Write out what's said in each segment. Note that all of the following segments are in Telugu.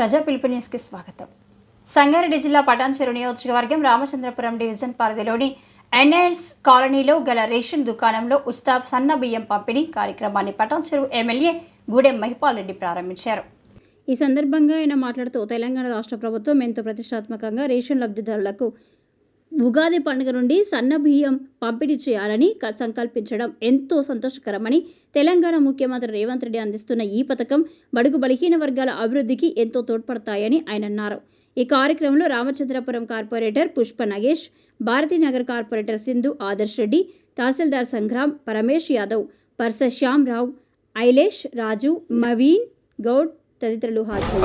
ప్రజా పిలుపు న్యూస్కి స్వాగతం. సంగారెడ్డి జిల్లా పటాన్చెరు నియోజకవర్గం రామచంద్రపురం డివిజన్ పరిధిలోని ఎన్ఎల్స్ కాలనీలో గల రేషన్ దుకాణంలో ఉచిత సన్న బియ్యం పంపిణీ కార్యక్రమాన్ని పటాన్చెరు ఎమ్మెల్యే గూడెం మహిపాల్ రెడ్డి ప్రారంభించారు. ఈ సందర్భంగా ఆయన మాట్లాడుతూ తెలంగాణ రాష్ట్ర ప్రభుత్వం ఎంతో ప్రతిష్టాత్మకంగా రేషన్ లబ్ధిదారులకు ఉగాది పండుగ నుండి సన్న బియ్యం పంపిణీ చేయాలని క- సంకల్పించడం ఎంతో సంతోషకరమని తెలంగాణ ముఖ్యమంత్రి రేవంత్ రెడ్డి అందిస్తున్న ఈ పథకం బడుగు బలహీన వర్గాల అభివృద్ధికి ఎంతో తోడ్పడతాయని ఆయన అన్నారు. ఈ కార్యక్రమంలో రామచంద్రపురం కార్పొరేటర్ పుష్ప నగేష్ భారతీనగర్ కార్పొరేటర్ సింధు ఆదర్శ్ రెడ్డి తహసీల్దార్ సంగ్రామ్ పరమేష్ యాదవ్ పర్స శ్యామ్ రావు ఐలేష్ రాజు మవీన్ గౌడ్ తదితరులు హాజరు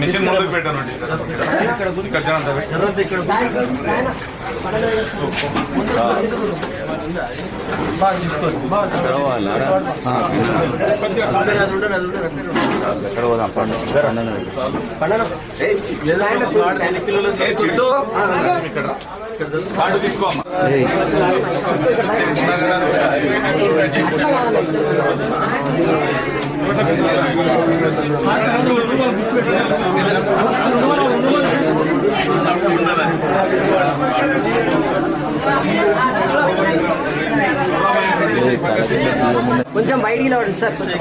మిషన్ మొదలు పెట్టాను ఇక్కడ జనం చిట్టు ఇక్కడ కార్డు తీసుకో అమ్మా కొంచెం బయటికి లేవండి సార్ కొంచెం.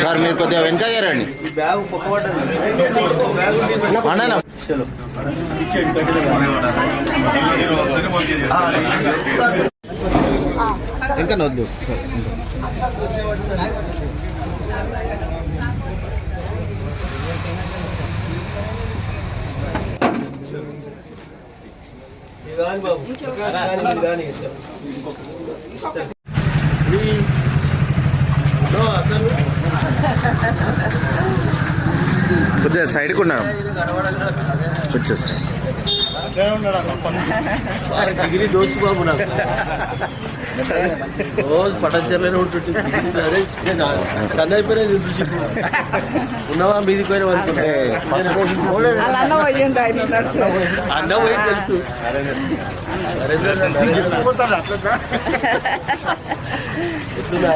సార్ మీరు కొద్దిగా వెనక చేరండి అన్న ఇంకా వద్దు సార్ కొద్దిగా సైడ్కి ఉన్నాను వచ్చేసి డిగ్రీ దోస్తు బాబు నాకు రోజు పటాచారులోనే ఉంటుంటే కన్ను అయిపోయినా చూసి ఉన్నవా మీది పోయిన అన్న పోయి తెలుసు. ఎట్లుంది?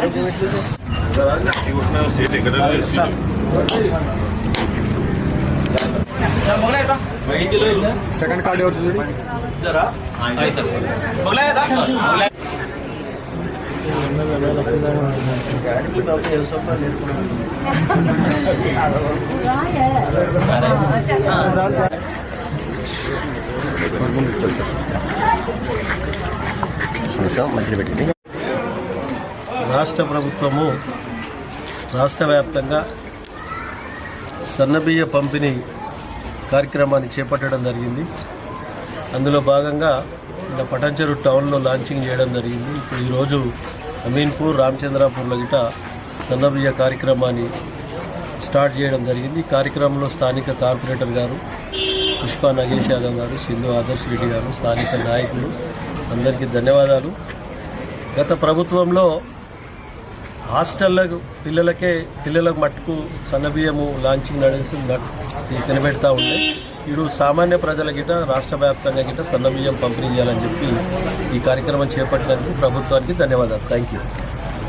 సెకండ్ కార్డ్ పెట్టింది రాష్ట్ర ప్రభుత్వము రాష్ట్ర వ్యాప్తంగా సన్నబియ్య పంపిణీ కార్యక్రమాన్ని చేపట్టడం జరిగింది. అందులో భాగంగా ఇలా పటాన్చెరు టౌన్లో లాంచింగ్ చేయడం జరిగింది. ఇప్పుడు ఈరోజు అమీన్పూర్ రామచంద్రాపూర్లో గిట సన్నబియ్య కార్యక్రమాన్ని స్టార్ట్ చేయడం జరిగింది. కార్యక్రమంలో స్థానిక కార్పొరేటర్ గారు పుష్ప నగేష్ యాదవ్ గారు సింధు ఆదర్శ్ రెడ్డి గారు స్థానిక నాయకులు అందరికీ ధన్యవాదాలు. గత ప్రభుత్వంలో హాస్టళ్ళకు పిల్లలకే పిల్లలకు మట్టుకు సన్నబియ్యము లాంచింగ్ నడుస్తుంది తినబెడతా ఉండే. ఇప్పుడు సామాన్య ప్రజల గిట రాష్ట్ర వ్యాప్తంగా గిట సన్నబియ్యం పంపిణీ చేయాలని చెప్పి ఈ కార్యక్రమం చేపట్టడానికి ప్రభుత్వానికి ధన్యవాదాలు. Thank you